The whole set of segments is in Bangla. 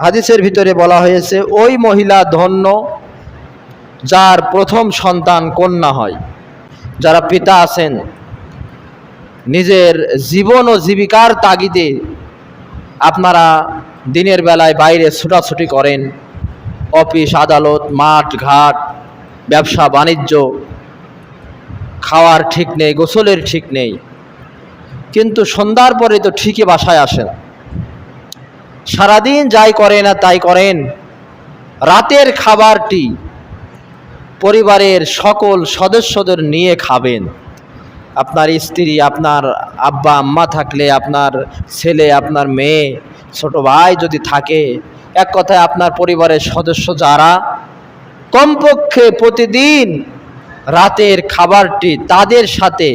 হাদিসের ভিতরে বলা হয়েছে, ওই মহিলা ধন্য যার প্রথম সন্তান কন্যা হয়। যারা পিতা আছেন, নিজের জীবন ও জীবিকার তাগিদে আপনারা দিনের বেলায় বাইরে ছুটাছুটি করেন। অফিস, আদালত, মাঠ, ঘাট, ব্যবসা, বাণিজ্য, খাওয়ার ঠিক নেই, গোসলের ঠিক নেই। কিন্তু সন্ধ্যার পরে তো ঠিকই বাসায় আসেন। সারাদিন যাই করেন আর তাই করেন। রাতের খাবারটি পরিবারের সকল সদস্যদের নিয়ে খাবেন। আপনার স্ত্রী, আপনার আব্বা, আম্মা থাকলে, আপনার ছেলে, আপনার মেয়ে, ছোট ভাই যদি থাকে, এক কথায় আপনার পরিবারের সদস্য যারা, কমপক্ষে প্রতিদিন রাতের খাবারটি তাদের সাথে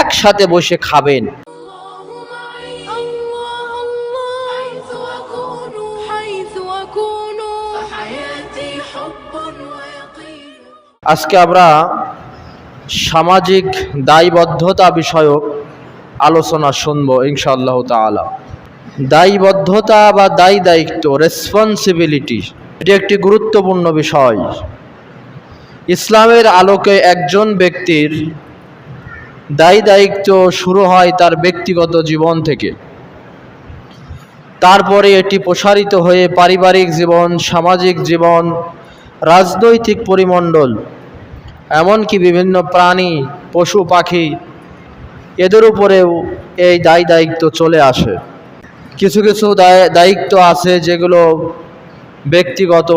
একসাথে বসে খাবেন। আজকে আমরা সামাজিক দায়বদ্ধতা বিষয়ক আলোচনা শুনব, ইনশাআল্লাহ তাআলা। দায়বদ্ধতা বা দায়ী দায়িত্ব রেসপন্সিবিলিটি এটি একটি গুরুত্বপূর্ণ বিষয়। ইসলামের আলোকে একজন ব্যক্তির দায়ী দায়িত্ব শুরু হয় তার ব্যক্তিগত জীবন থেকে। তারপরে এটি প্রসারিত হয়ে পারিবারিক জীবন, সামাজিক জীবন রাজনৈতিক পরিমণ্ডল, এমনকি বিভিন্ন প্রাণী, পশু, পাখি, এদের উপরেও এই দায় দায়িত্ব চলে আসে। কিছু কিছু দায়, দায়িত্ব আছে যেগুলো ব্যক্তিগত,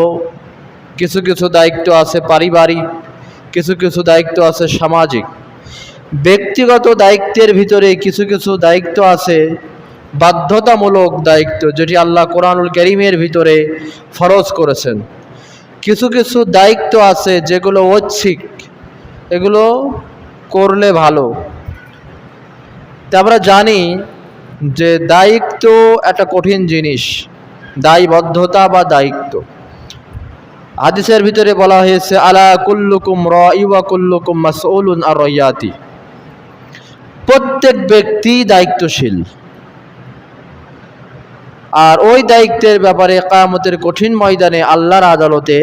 কিছু কিছু দায়িত্ব আছে পারিবারিক, কিছু কিছু দায়িত্ব আছে সামাজিক। ব্যক্তিগত দায়িত্বের ভিতরে কিছু কিছু দায়িত্ব আছে, বাধ্যতামূলক দায়িত্ব, যেটি আল্লাহ কোরআনুল করিমের ভিতরে ফরজ করেছেন। কিছু কিছু দায়িত্ব আছে যেগুলো ঐচ্ছিক, এগুলো করলে ভালো। তা আমরা জানি যে দায়িত্ব একটা কঠিন জিনিস, দায়বদ্ধতা বা দায়িত্ব। হাদিসের ভিতরে বলা হয়েছে, আলা কুল্লুকুম রাইওয়া কুল্লুকুম মাসউলুন আর রয়াতি প্রত্যেক ব্যক্তি দায়িত্বশীল। আর ওই দায়িত্বের ব্যাপারে কামতের কঠিন ময়দানে আল্লাহর আদালতে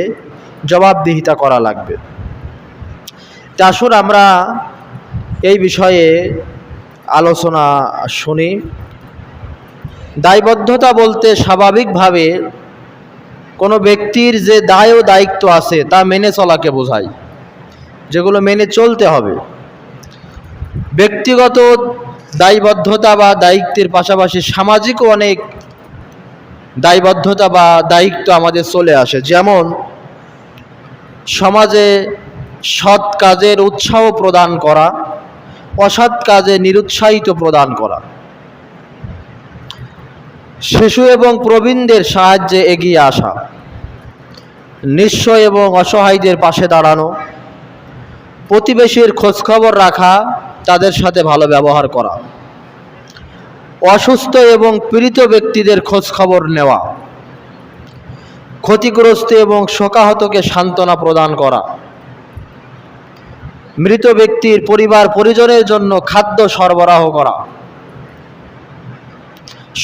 জবাবদিহিতা করা লাগবে। তা আসুন আমরা এই বিষয়ে আলোচনা শুনি। দায়বদ্ধতা বলতে স্বাভাবিকভাবে কোনো ব্যক্তির যে দায় ও দায়িত্ব আছে তা মেনে চলাকে বোঝায়, যেগুলো মেনে চলতে হবে। ব্যক্তিগত দায়বদ্ধতা বা দায়িত্বের পাশাপাশি সামাজিকও অনেক দায়বদ্ধতা বা দায়িত্ব আমাদের চলে আসে। যেমন, সমাজে সৎ কাজের উৎসাহ প্রদান করা, অসৎ কাজে নিরুৎসাহিত প্রদান করা। শিশু এবং প্রবীণদের সাহায্যে এগিয়ে আসা। নিঃস্ব এবং অসহায়দের পাশে দাঁড়ানো। প্রতিবেশীর খোঁজখবর রাখা, তাদের সাথে ভালো ব্যবহার করা। অসুস্থ এবং পীড়িত ব্যক্তিদের খোঁজখবর নেওয়া, ক্ষতিগ্রস্ত এবং শোকাহতকে সান্ত্বনা প্রদান করা, মৃত ব্যক্তির পরিবার পরিজনের জন্য খাদ্য সরবরাহ করা,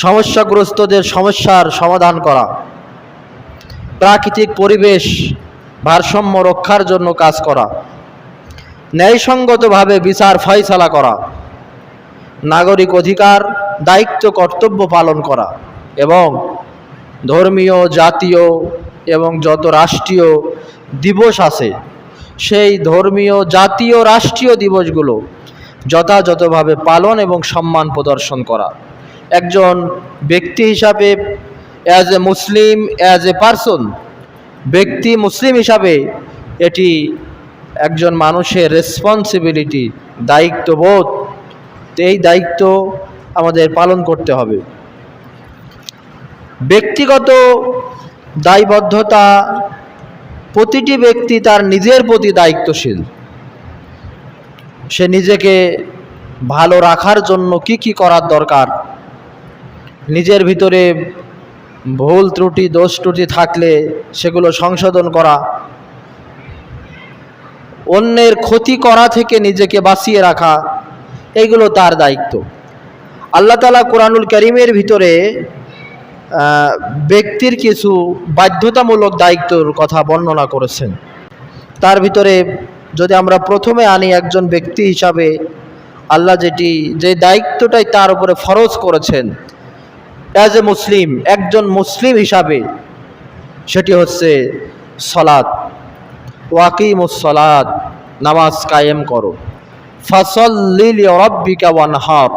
সমস্যাগ্রস্তদের সমস্যার সমাধান করা, প্রাকৃতিক পরিবেশ ভারসাম্য রক্ষার জন্য কাজ করা, ন্যায়সঙ্গতভাবে বিচার ফয়সালা করা নাগরিক অধিকার, দায়িত্ব, কর্তব্য পালন করা এবং ধর্মীয়, জাতীয় এবং যত রাষ্ট্রীয় দিবস আছে, সেই ধর্মীয়, জাতীয়, রাষ্ট্রীয় দিবসগুলো যথাযথভাবে পালন এবং সম্মান প্রদর্শন করা। একজন ব্যক্তি হিসাবে as a Muslim as a person ব্যক্তি মুসলিম হিসাবে এটি একজন মানুষের রেসপন্সিবিলিটি দায়িত্ববোধ তো এই দায়িত্ব আমাদের পালন করতে হবে। ব্যক্তিগত দায়বদ্ধতা প্রতিটি ব্যক্তি তার নিজের প্রতি দায়িত্বশীল। সে নিজেকে ভালো রাখার জন্য কি কি করার দরকার, নিজের ভিতরে ভুল ত্রুটি, দোষ ত্রুটি থাকলে সেগুলো সংশোধন করা, অন্যের ক্ষতি করা থেকে নিজেকে বাঁচিয়ে রাখা এইগুলো তার দায়িত্ব। আল্লাহ তালা কোরআনুল করিমের ভিতরে ব্যক্তির কিছু বাধ্যতামূলক দায়িত্বর কথা বর্ণনা করেছেন। তার ভিতরে যদি আমরা প্রথমে আনি একজন ব্যক্তি হিসাবে, আল্লাহ যেটি, যে দায়িত্বটাই তার উপরে ফরজ করেছেন অ্যাজ এ মুসলিম একজন মুসলিম হিসাবে, সেটি হচ্ছে সলাদ ওয়াকিমুস সলাদ নামাজ কায়েম করো। ফসল লিল রব্বিকা ওয়ানহার।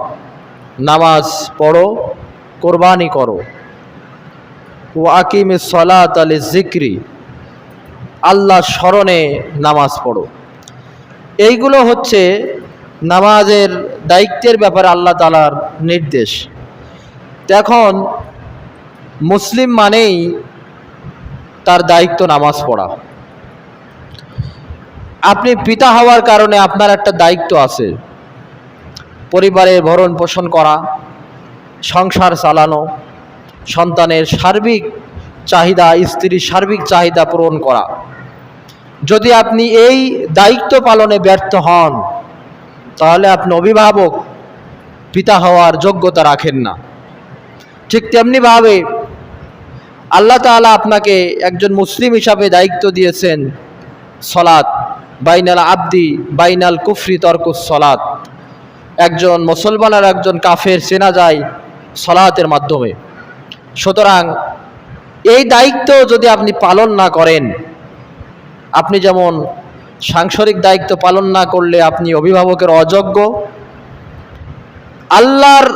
নামাজ পড়ো, কোরবানি করো। ওয়াকিম সলাত আলি জিক্রি আল্লাহ স্মরণে নামাজ পড়ো। এইগুলো হচ্ছে নামাজের দায়িত্বের ব্যাপারে আল্লাহ তালার নির্দেশ। এখন মুসলিম মানেই তার দায়িত্ব নামাজ পড়া। আপনি পিতা হওয়ার কারণে আপনার একটা দায়িত্ব আছে। পরিবারের ভরণ পোষণ করা, সংসার চালানো, সন্তানের সার্বিক চাহিদা, স্ত্রীর সার্বিক চাহিদা পূরণ করা। যদি আপনি এই দায়িত্ব পালনে ব্যর্থ হন, তাহলে আপনি অভিভাবক, পিতা হওয়ার যোগ্যতা রাখেন না। ঠিক তেমনিভাবে আল্লাহ তাআলা আপনাকে একজন মুসলিম হিসাবে দায়িত্ব দিয়েছেন সলাৎ। বাইনাল আব্দি, বাইনাল কুফরি তর্কুস সলাৎ একজন মুসলমান আর একজন কাফের চেনা যায় সলাতের মাধ্যমে। সুতরাং এই দায়িত্ব যদি আপনি পালন না করেন, আপনি যেমন সাংসারিক দায়িত্ব পালন না করলে আপনি অভিভাবকের অযোগ্য, আল্লাহর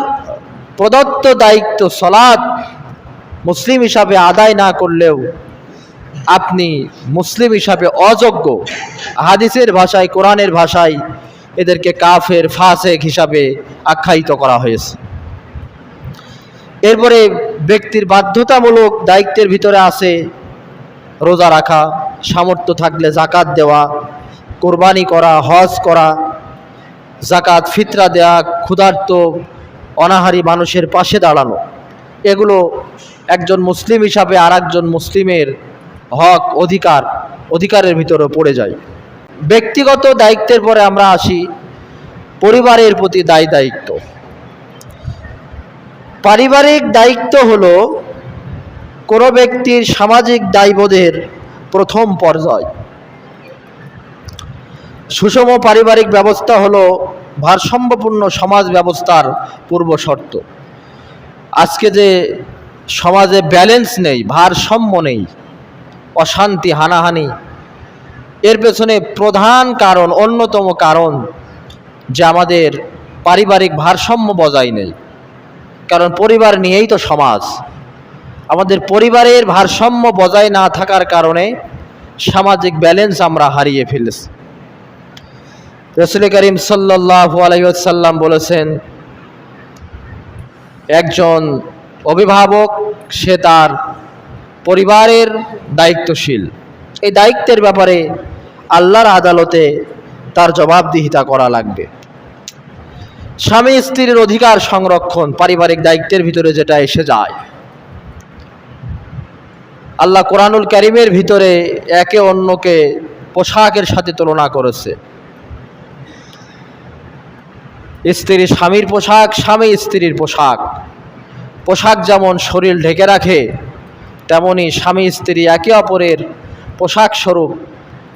প্রদত্ত দায়িত্ব সলাৎ মুসলিম হিসাবে আদায় না করলেও আপনি মুসলিম হিসাবে অযোগ্য। হাদিসের ভাষায়, কোরআনের ভাষায় এদেরকে কাফের, ফাসেক হিসাবে আখ্যায়িত করা হয়েছে। এরপরে ব্যক্তির বাধ্যতামূলক দায়িত্বের ভিতরে আছে রোজা রাখা, সামর্থ্য থাকলে জাকাত দেওয়া, কোরবানি করা, হজ করা জাকাত ফিতরা দেওয়া ক্ষুধার্ত, অনাহারি মানুষের পাশে দাঁড়ানো। এগুলো একজন মুসলিম হিসাবে আর মুসলিমের হক অধিকার, অধিকারের ভিতরে পড়ে যায় ব্যক্তিগত দায়িত্বের পরে আমরা আসি, পরিবারের প্রতি দায় দায়িত্ব। পারিবারিক দায়িত্ব হল কোনো ব্যক্তির সামাজিক দায়বোধের প্রথম পর্যায়। সুষম পারিবারিক ব্যবস্থা হল ভারসাম্যপূর্ণ সমাজ ব্যবস্থার পূর্ব শর্ত। আজকে যে সমাজে ব্যালেন্স নেই, ভারসাম্য নেই অশান্তি, হানাহানি। এর পেছনে প্রধান কারণ, অন্যতম কারণ যে আমাদের পারিবারিক ভারসাম্য বজায় নেই। কারণ পরিবার নিয়েই তো সমাজ। আমাদের পরিবারের ভারসাম্য বজায় না থাকার কারণে সামাজিক ব্যালেন্স আমরা হারিয়ে ফেলেছি। রসুল করিম সাল্লাহু আলাইসাল্লাম বলেছেন, একজন অভিভাবক, সে তার পরিবারের দায়িত্বশীল। এই দায়িত্বের ব্যাপারে আল্লাহর আদালতে তার জবাবদিহিতা করা লাগবে। স্বামী স্ত্রীর অধিকার সংরক্ষণ পারিবারিক দায়িত্বের ভিতরে যেটা এসে যায়। আল্লাহ কোরআনুল করিমের ভিতরে একে অন্যকে পোশাকের সাথে তুলনা করেছে। স্ত্রী স্বামীর পোশাক, স্বামী স্ত্রীর পোশাক। পোশাক যেমন শরীর ঢেকে রাখে তেমনি স্বামী, স্ত্রী একে অপরের পোশাক স্বরূপ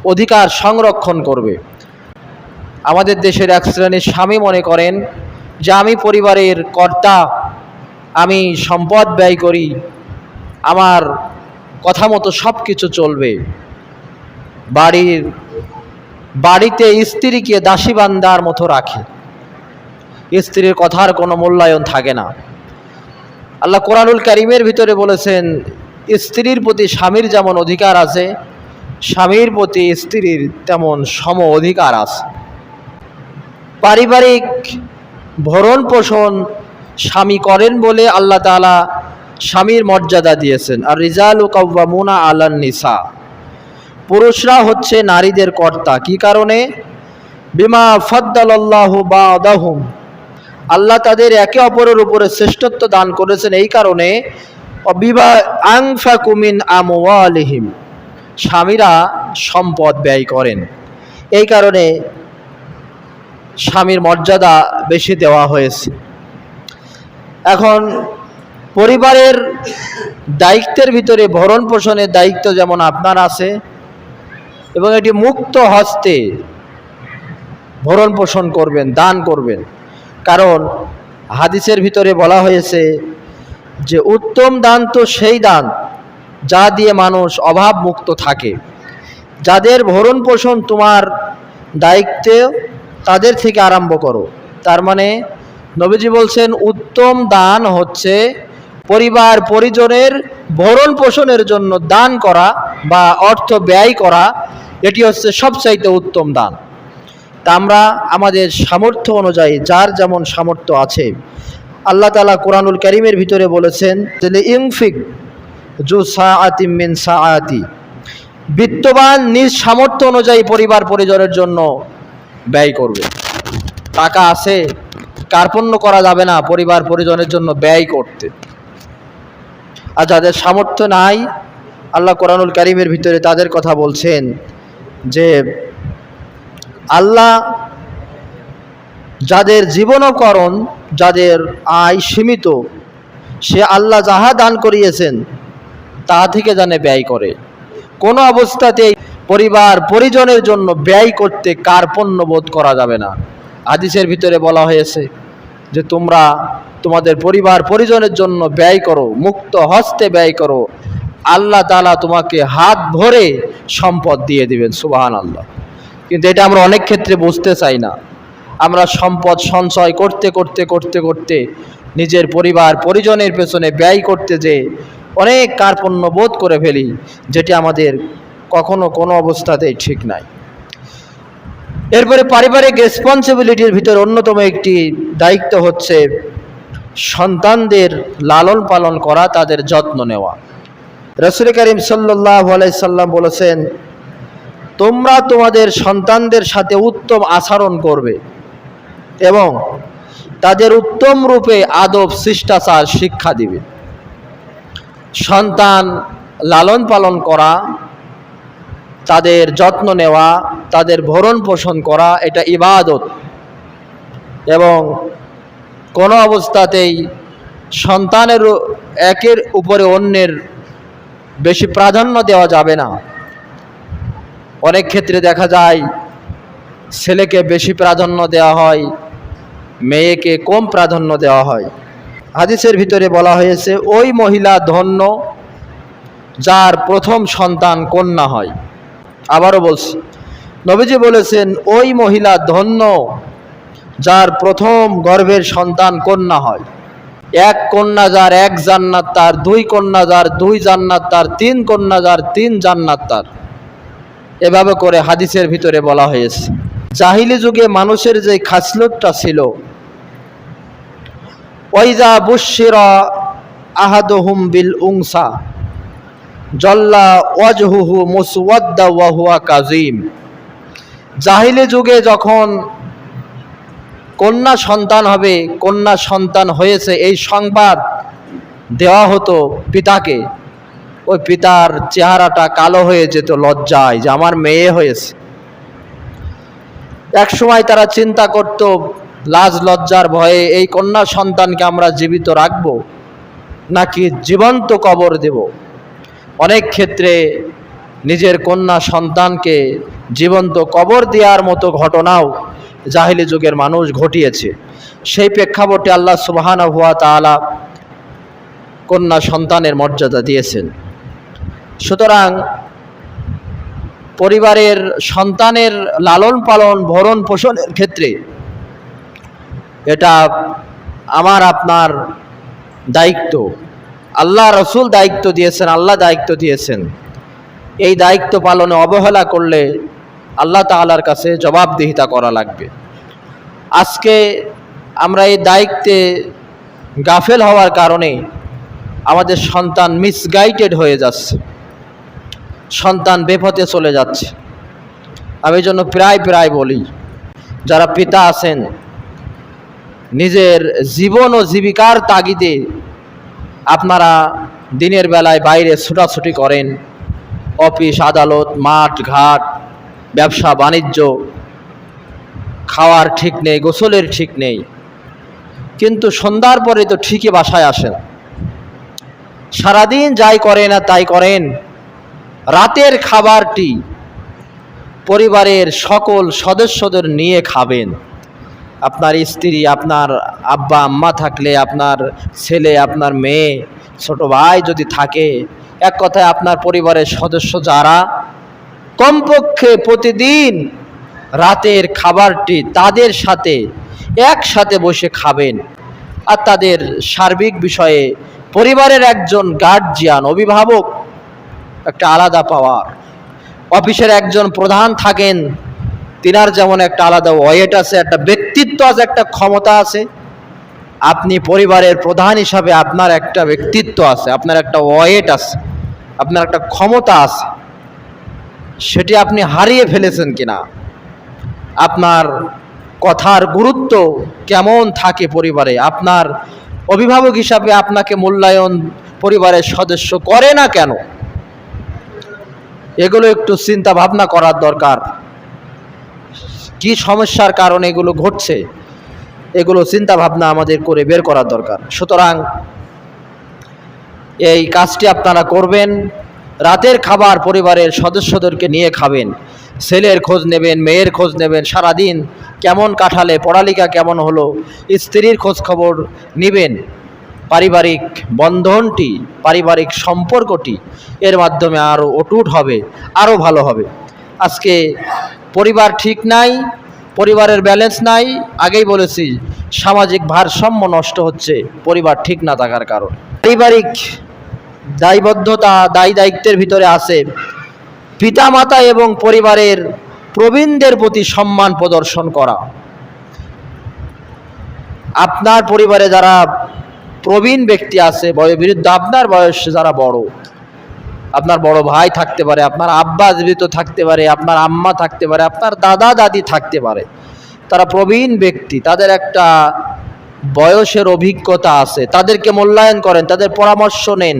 অধিকার সংরক্ষণ করবে। আমাদের দেশের এক শ্রেণির স্বামী মনে করেন যে, আমি পরিবারের কর্তা, আমি সম্পদ ব্যয় করি, আমার কথা মতো সব কিছু চলবে। বাড়ির, বাড়িতে স্ত্রীকে দাসীবান্দার মতো রাখে। স্ত্রীর কথার কোনো মূল্যায়ন থাকে না। আল্লাহ কোরআনুল করিমের ভিতরে বলেছেন স্ত্রীর প্রতি স্বামীর যেমন অধিকার আছে, স্বামীর প্রতি স্ত্রীর তেমন সম অধিকার আছে। পারিবারিক ভরণ পোষণ স্বামী করেন বলে আল্লাহ তালা স্বামীর মর্যাদা দিয়েছেন। আর রিজাল কাউবামুনা আলান নিসা। পুরুষরা হচ্ছে নারীদের কর্তা। কি কারণে? বিমা ফদ্দাল্লাহ বা আদাহুম আল্লাহ তাদের একে অপরের উপরে শ্রেষ্ঠত্ব দান করেছেন। এই কারণে অবিবা আংফা কুমিন আমওয়ালিহিম। স্বামীরা সম্পদ ব্যয় করেন। এই কারণে স্বামীর মর্যাদা বেশি দেওয়া হয়েছে। এখন পরিবারের দায়িত্বের ভিতরে ভরণ পোষণের দায়িত্ব যেমন আপনার আছে, এবং এটি মুক্ত হস্তে ভরণ পোষণ করবেন, দান করবেন। কারণ হাদিসের ভিতরে বলা হয়েছে যে উত্তম দান তো সেই দান, যা দিয়ে মানুষ অভাব মুক্ত থাকে। যাদের ভরণ পোষণ তোমার দায়িত্বে, তাদের থেকে আরম্ভ করো। তার মানে নবীজি বলছেন, উত্তম দান হচ্ছে পরিবার পরিজনের ভরণ পোষণের জন্য দান করা বা অর্থ ব্যয় করা। এটি হচ্ছে সবচাইতে উত্তম দান। তা আমরা আমাদের সামর্থ্য অনুযায়ী, যার যেমন সামর্থ্য আছে আল্লাহ তালা কোরআনুল করিমের ভিতরে বলেছেন যে ইংফিক জু সাআতি মিন সাআতি, বিত্তবান নিজ সামর্থ্য অনুযায়ী পরিবার পরিজনের জন্য ব্যয় করবে। টাকা আছে, কার্পণ্য করা যাবে না পরিবার পরিজনের জন্য ব্যয় করতে। আর যাদের সামর্থ্য নাই, আল্লাহ কোরআনুল করিমের ভিতরে তাদের কথা বলছেন যে আল্লাহ যাদের জীবনকরণ, যাদের আয় সীমিত, সে আল্লাহ যাহা দান করিয়েছেন, তা থেকে জানে ব্যয় করে। কোনো অবস্থাতেই পরিবার পরিজনের জন্য ব্যয় করতে কার্পণ্য বোধ করা যাবে না। হাদিসের ভিতরে বলা হয়েছে যে, তোমরা তোমাদের পরিবার পরিজনের জন্য ব্যয় করো, মুক্ত হস্তে ব্যয় করো। আল্লাহ তালা তোমাকে হাত ভরে সম্পদ দিয়ে দিবেন সুবাহান আল্লাহ কিন্তু এটা আমরা অনেক ক্ষেত্রে বুঝতে চাই না। আমরা সম্পদ সঞ্চয় করতে করতে করতে করতে নিজের পরিবার, পরিজনের পেছনে ব্যয় করতে যে অনেক কার্পণ্য বোধ করে ফেলি, যেটি আমাদের কখনো কোনো অবস্থাতেই ঠিক নাই। এরপরে পারিবারিক রেসপন্সিবিলিটির ভিতর অন্যতম একটি দায়িত্ব হচ্ছে সন্তানদের লালন পালন করা, তাদের যত্ন নেওয়া। রসুল করিম সাল্লাহ সাল্লাম বলেছেন, তোমরা তোমাদের সন্তানদের সাথে উত্তম আচরণ করবে। এবং তাদের উত্তম রূপে আদব, শিষ্টাচার, শিক্ষা দিবে। সন্তান লালন পালন করা, তাদের যত্ন নেওয়া, তাদের ভরণ পোষণ করা, এটা ইবাদত। এবং কোনো অবস্থাতেই সন্তানের একের উপরে অন্যের বেশি প্রাধান্য দেওয়া যাবে না। অনেক ক্ষেত্রে দেখা যায়, ছেলেকে বেশি প্রাধান্য দেওয়া হয় মেয়েকে কম প্রাধান্য দেওয়া হয়। হাদিসের ভিতরে বলা হয়েছে, ওই মহিলা ধন্য যার প্রথম সন্তান কন্যা হয়। আবারও বলছি, নবীজি বলেছেন, ওই মহিলা ধন্য যার প্রথম গর্ভের সন্তান কন্যা হয়। এক কন্যা যার এক জান্নাত, তার দুই কন্যা যার দুই জান্নাত, তার তিন কন্যা যার তিন জান্নাত তার। এভাবে করে হাদিসের ভিতরে বলা হয়েছে। জাহিলি যুগে মানুষের যে খাসলতটা ছিল ওইজা বুশিরা আহাদুহুম বিল উংসা জল্লা ওয়াজহুহু মুসওয়াদ্দা ওয়া হুয়া কাজিম জাহিলি যুগে যখন কন্যা সন্তান হবে, কন্যা সন্তান হয়েছে, এই সংবাদ দেওয়া হতো পিতাকে। ওই পিতার চেহারাটা কালো হয়ে যেত, লজ্জায় যে আমার মেয়ে হয়েছে। এক সময় তারা চিন্তা করত, লাজ লজ্জার ভয়ে এই কন্যা সন্তানকে আমরা জীবিত রাখব, নাকি জীবন্ত কবর দেব। অনেক ক্ষেত্রে নিজের কন্যা সন্তানকে জীবন্ত কবর দেওয়ার মতো ঘটনাও জাহিলি যুগের মানুষ ঘটিয়েছে। সেই প্রেক্ষাপটে আল্লাহ সুবাহানা হুয়া তালা কন্যা সন্তানের মর্যাদা দিয়েছেন। সুতরাং পরিবারের সন্তানের লালন পালন, ভরণ পোষণের ক্ষেত্রে এটা আমার, আপনার দায়িত্ব। আল্লাহ রসুল দায়িত্ব দিয়েছেন, আল্লাহ দায়িত্ব দিয়েছেন। এই দায়িত্ব পালনে অবহেলা করলে আল্লাহ তালার কাছে জবাবদিহিতা করা লাগবে। আজকে আমরা এই দায়িত্বে গাফেল হওয়ার কারণে আমাদের সন্তান মিসগাইডেড হয়ে যাচ্ছে। সন্তান বেপথে চলে যাচ্ছে। আমি জন্য প্রায় প্রায় বলি, যারা পিতা আছেন, নিজের জীবন ও জীবিকার তাগিদে আপনারা দিনের বেলায় বাইরে ছুটাছুটি করেন। অফিস, আদালত, মাঠ, ঘাট, ব্যবসা, বাণিজ্য, খাওয়ার ঠিক নেই, গোসলের ঠিক নেই। কিন্তু সন্ধ্যার পরে তো ঠিকই বাসায় আসেন। সারাদিন যাই করেন আর তাই করেন। রাতের খাবারটি পরিবারের সকল সদস্যদের নিয়ে খাবেন। আপনার স্ত্রী, আপনার আব্বা, আম্মা থাকলে, আপনার ছেলে, আপনার মেয়ে, ছোট ভাই যদি থাকে, এক কথায় আপনার পরিবারের সদস্য যারা, কমপক্ষে প্রতিদিন রাতের খাবারটি তাদের সাথে একসাথে বসে খাবেন। আর তাদের সার্বিক বিষয়ে পরিবারের একজন গার্জিয়ান অভিভাবক একটা আলাদা পাওয়ার অফিসের একজন প্রধান থাকেন, তিনার যেমন একটা আলাদা ওয়েট আছে, একটা ব্যক্তিত্ব আছে, একটা ক্ষমতা আছে, আপনি পরিবারের প্রধান হিসাবে আপনার একটা ব্যক্তিত্ব আছে, আপনার একটা ওয়েট আছে, আপনার একটা ক্ষমতা আছে, সেটি আপনি হারিয়ে ফেলেছেন কিনা? আপনার কথার গুরুত্ব কেমন থাকে পরিবারে? আপনার অভিভাবক হিসাবে আপনাকে মূল্যায়ন পরিবারের সদস্য করে না কেন? এগুলো একটু চিন্তা ভাবনা করার দরকার। কি সমস্যার কারণে এগুলো ঘটছে? এগুলো চিন্তা ভাবনা আমাদের করে বের করার দরকার। সুতরাং এই কাজটি আপনারা করবেন, রাতের খাবার পরিবারের সদস্যদেরকে নিয়ে খাবেন, ছেলের খোঁজ নেবেন, মেয়ের খোঁজ নেবেন, সারাদিন কেমন কাঠালে পড়ালেখা কেমন হলো, স্ত্রীর খোঁজ খবর নেবেন। পারিবারিক বন্ধনটি, পারিবারিক সম্পর্কটি এর মাধ্যমে আরও অটুট হবে আরও ভালো হবে। আজকে পরিবার ঠিক নাই, পরিবারের ব্যালেন্স নাই, আগেই বলেছি, সামাজিক ভারসাম্য নষ্ট হচ্ছে, পরিবার ঠিক না থাকার কারণ। পারিবারিক দায়বদ্ধতা, দায়ী দায়িত্বের ভিতরে আছে, পিতামাতা এবং পরিবারের প্রবীণদের প্রতি সম্মান প্রদর্শন করা। আপনার পরিবারে যারা প্রবীণ ব্যক্তি আছে বয় বিরুদ্ধে আপনার বয়স যারা বড়, আপনার বড় ভাই থাকতে পারে, আপনার আব্বা জীবিত থাকতে পারে, আপনার আম্মা থাকতে পারে, আপনার দাদা দাদি থাকতে পারে, তারা প্রবীণ ব্যক্তি, তাদের একটা বয়সের অভিজ্ঞতা আছে, তাদেরকে মূল্যায়ন করেন, তাদের পরামর্শ নেন,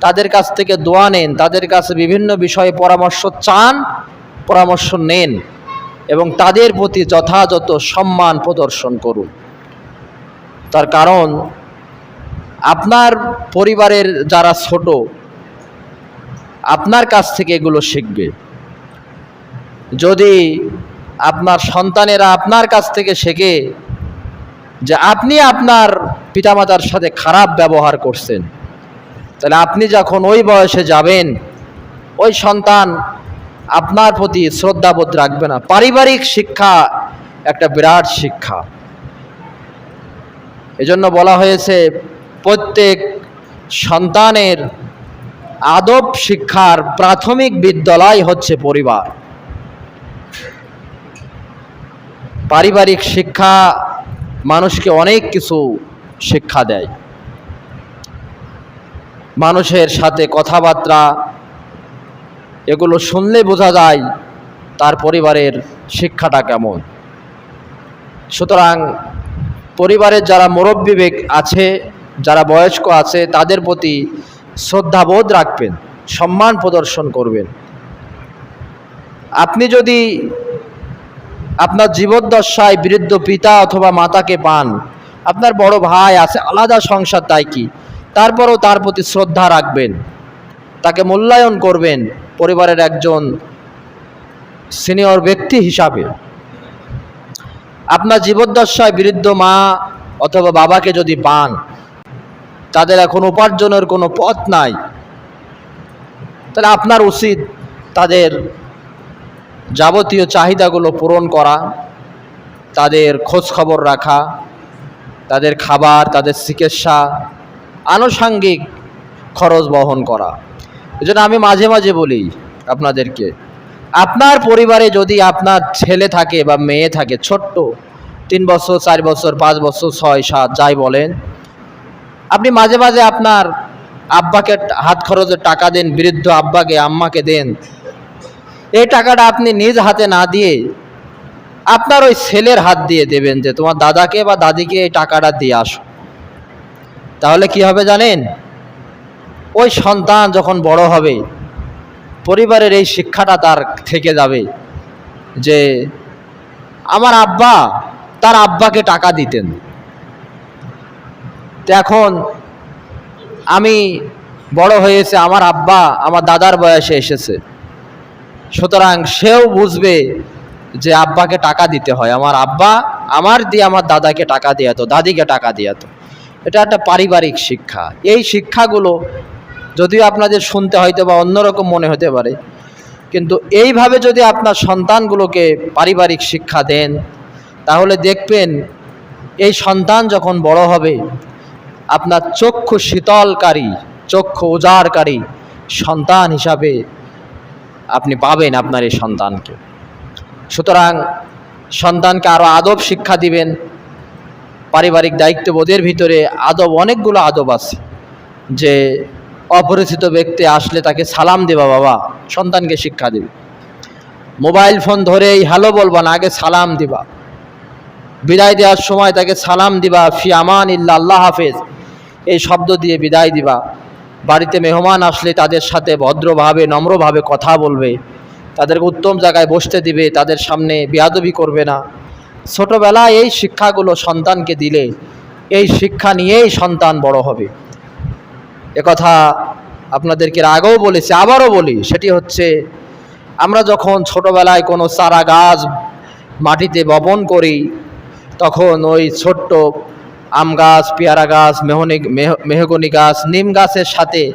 তাদের কাছ থেকে দোয়া নেন, তাদের কাছে বিভিন্ন বিষয়ে পরামর্শ চান, পরামর্শ নেন এবং তাদের প্রতি যথাযথ সম্মান প্রদর্শন করুন। তার কারণ আপনার পরিবারের যারা ছোট, আপনার কাছ থেকে এগুলো শিখবে। যদি আপনার সন্তানেরা আপনার কাছ থেকে শেখে যে আপনি আপনার পিতামাতার সাথে খারাপ ব্যবহার করছেন, তাহলে আপনি যখন ওই বয়সে যাবেন, ওই সন্তান আপনার প্রতি শ্রদ্ধাবোধ রাখবে না। পারিবারিক শিক্ষা একটা বিরাট শিক্ষা। এজন্য বলা হয়েছে প্রত্যেক সন্তানের আদব শিক্ষার প্রাথমিক বিদ্যালয় হচ্ছে পরিবার। পারিবারিক শিক্ষা মানুষকে অনেক কিছু শিক্ষা দেয়। মানুষের সাথে কথাবার্তা এগুলো শুনলে বোঝা যায় তার পরিবারের শিক্ষাটা কেমন। সুতরাং পরিবারের যারা মুরব্বী আছে যারা বয়স্ক আছে, তাদের প্রতি শ্রদ্ধাবোধ রাখবেন, সম্মান প্রদর্শন করবেন। আপনি যদি আপনার জীবদ্দশায় বৃদ্ধ পিতা অথবা মাতাকে পান, আপনার বড় ভাই আছে, আলাদা সংসার তাই কি? তারপরও তার প্রতি শ্রদ্ধা রাখবেন। তাকে মূল্যায়ন করবেন পরিবারের একজন সিনিয়র ব্যক্তি হিসাবে। আপনার জীবদ্দশায় বৃদ্ধ মা অথবা বাবাকে যদি পান তাদের এখন উপার্জনের কোনো পথ নাই। তাহলে আপনার উচিত তাদের যাবতীয় চাহিদাগুলো পূরণ করা, তাদের খোঁজ খবর রাখা, তাদের খাবার, তাদের চিকিৎসা, আনুষাঙ্গিক খরচ বহন করা। এজন্য আমি মাঝে মাঝে বলি আপনাদেরকে, আপনার পরিবারে যদি আপনার ছেলে থাকে বা মেয়ে থাকে, ছোট্ট, তিন বছর, চার বছর, পাঁচ বছর, ছয়, সাত, যাই বলেন আপনি মাঝে মাঝে আপনার আব্বাকে হাত খরচের টাকা দেন, বৃদ্ধ আব্বাকে, আম্মাকে দেন। এই টাকাটা আপনি নিজ হাতে না দিয়ে আপনার ওই ছেলের হাত দিয়ে দেবেন যে তোমার দাদাকে বা দাদিকে এই টাকাটা দিয়ে আসো। তাহলে কি হবে জানেন? ওই সন্তান যখন বড় হবে, পরিবারের এই শিক্ষাটা তার থেকে যাবে যে আমার আব্বা তার আব্বাকে টাকা দিতেন। এখন আমি বড় হয়েছে, আমার আব্বা, আমার দাদার বয়সে এসেছে। সুতরাং সেও বুঝবে যে আব্বাকে টাকা দিতে হয়। আমার আব্বা আমার দিয়ে, আমার দাদাকে টাকা দিয়ে তো দাদিকে টাকা দিয়ে তো এটা একটা পারিবারিক শিক্ষা। এই শিক্ষাগুলো যদিও আপনাদের শুনতে হয়তো বা অন্যরকম মনে হতে পারে, কিন্তু এইভাবে যদি আপনার সন্তানগুলোকে পারিবারিক শিক্ষা দেন, তাহলে দেখবেন এই সন্তান যখন বড় হবে আপনার চক্ষু শীতলকারী, চক্ষু উজাড়কারী সন্তান হিসাবে আপনি পাবেন আপনার এই সন্তানকে। সুতরাং সন্তানকে আরও আদব শিক্ষা দিবেন। পারিবারিক দায়িত্ববোধের ভিতরে আদব, অনেকগুলো আদব আছে যে অপরিচিত ব্যক্তি আসলে তাকে সালাম দেবা, বাবা, সন্তানকে শিক্ষা দেবে। মোবাইল ফোন ধরেই হ্যালো বলবা না, আগে সালাম দিবা। বিদায় দেওয়ার সময় তাকে সালাম দিবা, ফি আমান ইল্লা আল্লাহ হাফেজ। এই শব্দ দিয়ে বিদায় দিবা। বাড়িতে মেহমান আসলে তাদের সাথে ভদ্রভাবে, নম্রভাবে কথা বলবে। তাদেরকে উত্তম জায়গায় বসতে দিবে, তাদের সামনে বেয়াদবি করবে না। ছোটোবেলায় এই শিক্ষাগুলো সন্তানকে দিলে, এই শিক্ষা নিয়েই সন্তান বড় হবে। একথা আপনাদেরকে আগেও বলেছি, আবারও বলি, সেটি হচ্ছে আমরা যখন ছোটোবেলায় কোনো চারা গাছ মাটিতে বপন করি, তখন ওই ছোট্ট আম গাছ, পেয়ারা গাছ, মেহনি, মেহ- মেহগনি গাছ, নিম গাছের সাথে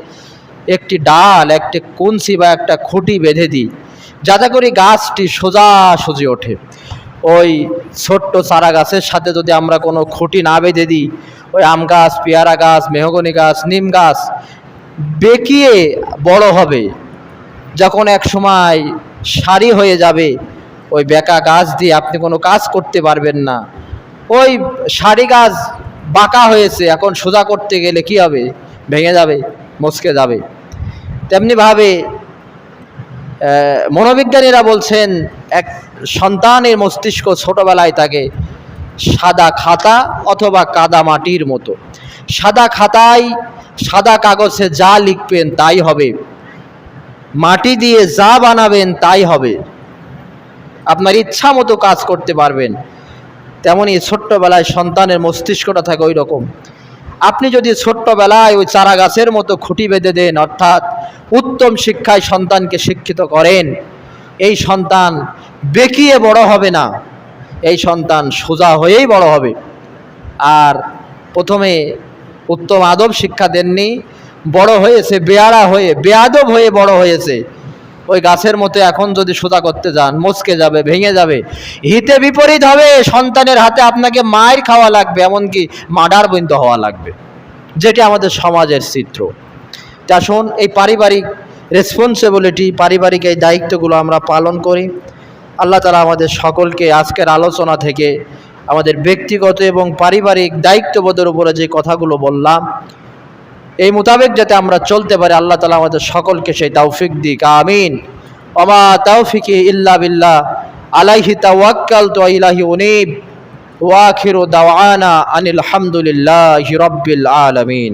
একটি ডাল, একটি কুঞ্চি বা একটা খুঁটি বেঁধে দিই। যাতে করে গাছটি সোজা সোজাসুজি ওঠে। ওই ছোট্ট চারা গাছের সাথে যদি আমরা কোনো খুঁটি না বেঁধে দিই, ওই আম গাছ, পেয়ারা গাছ, মেহগনি গাছ, নিম গাছ বেঁকিয়ে বড় হবে। যখন এক সময় সারি হয়ে যাবে, ওই বেকা গাছ দিয়ে আপনি কোনো কাজ করতে পারবেন না। ওই সারি গাছ বাঁকা হয়েছে, এখন সোজা করতে গেলে কি হবে? ভেঙে যাবে, মচকে যাবে। তেমনিভাবে মনোবিজ্ঞানীরা বলছেন, এক সন্তানের মস্তিষ্ক ছোটবেলায় তাকে সাদা খাতা অথবা কাদা মাটির মতো। সাদা খাতায় সাদা কাগজে যা লিখবেন তাই হবে। মাটি দিয়ে যা বানাবেন তাই হবে। আপনার ইচ্ছা মতো কাজ করতে পারবেন। তেমনই ছোট্টবেলায় সন্তানের মস্তিষ্কটা থাকে ওই রকম আপনি যদি ছোট্টবেলায় ওই চারা গাছের মতো খুঁটি বেঁধে দেন, অর্থাৎ উত্তম শিক্ষায় সন্তানকে শিক্ষিত করেন, এই সন্তান বেঁকিয়ে বড় হবে না। এই সন্তান সোজা হয়েই বড় হবে। আর প্রথমে উত্তম আদব শিক্ষা দেননি, বড় হয়েছে বেয়ারা হয়ে, বেয়াদব হয়ে বড় হয়েছে। ওই গাছের মতো এখন যদি সোজা করতে যান, মচকে যাবে, ভেঙে যাবে, হিতে বিপরীত হবে, সন্তানের হাতে আপনাকে মায়ের খাওয়া লাগবে, এমনকি মার্ডার পর্যন্ত হওয়া লাগবে। যেটি আমাদের সমাজের চিত্র। তা শোন এই পারিবারিক রেসপন্সিবিলিটি পারিবারিক এই দায়িত্বগুলো আমরা পালন করি। আল্লাহ তালা আমাদের সকলকে আজকের আলোচনা থেকে আমাদের ব্যক্তিগত এবং পারিবারিক দায়িত্ববোধের উপরে যে কথাগুলো বললাম এই মোতাবেক যাতে আমরা চলতে পারি, আল্লাহ তালা আমাদের সকলকে সেই তৌফিক দিক, আমিন। ওমা তৌফিকি ইল্লা বিল্লাহ, আলাইহি তাওয়াক্কাল তো ইলাহি উনিব। ওয়াখির দাওয়ানা আনিল হামদুলিল্লাহ রব্বিল আলামিন।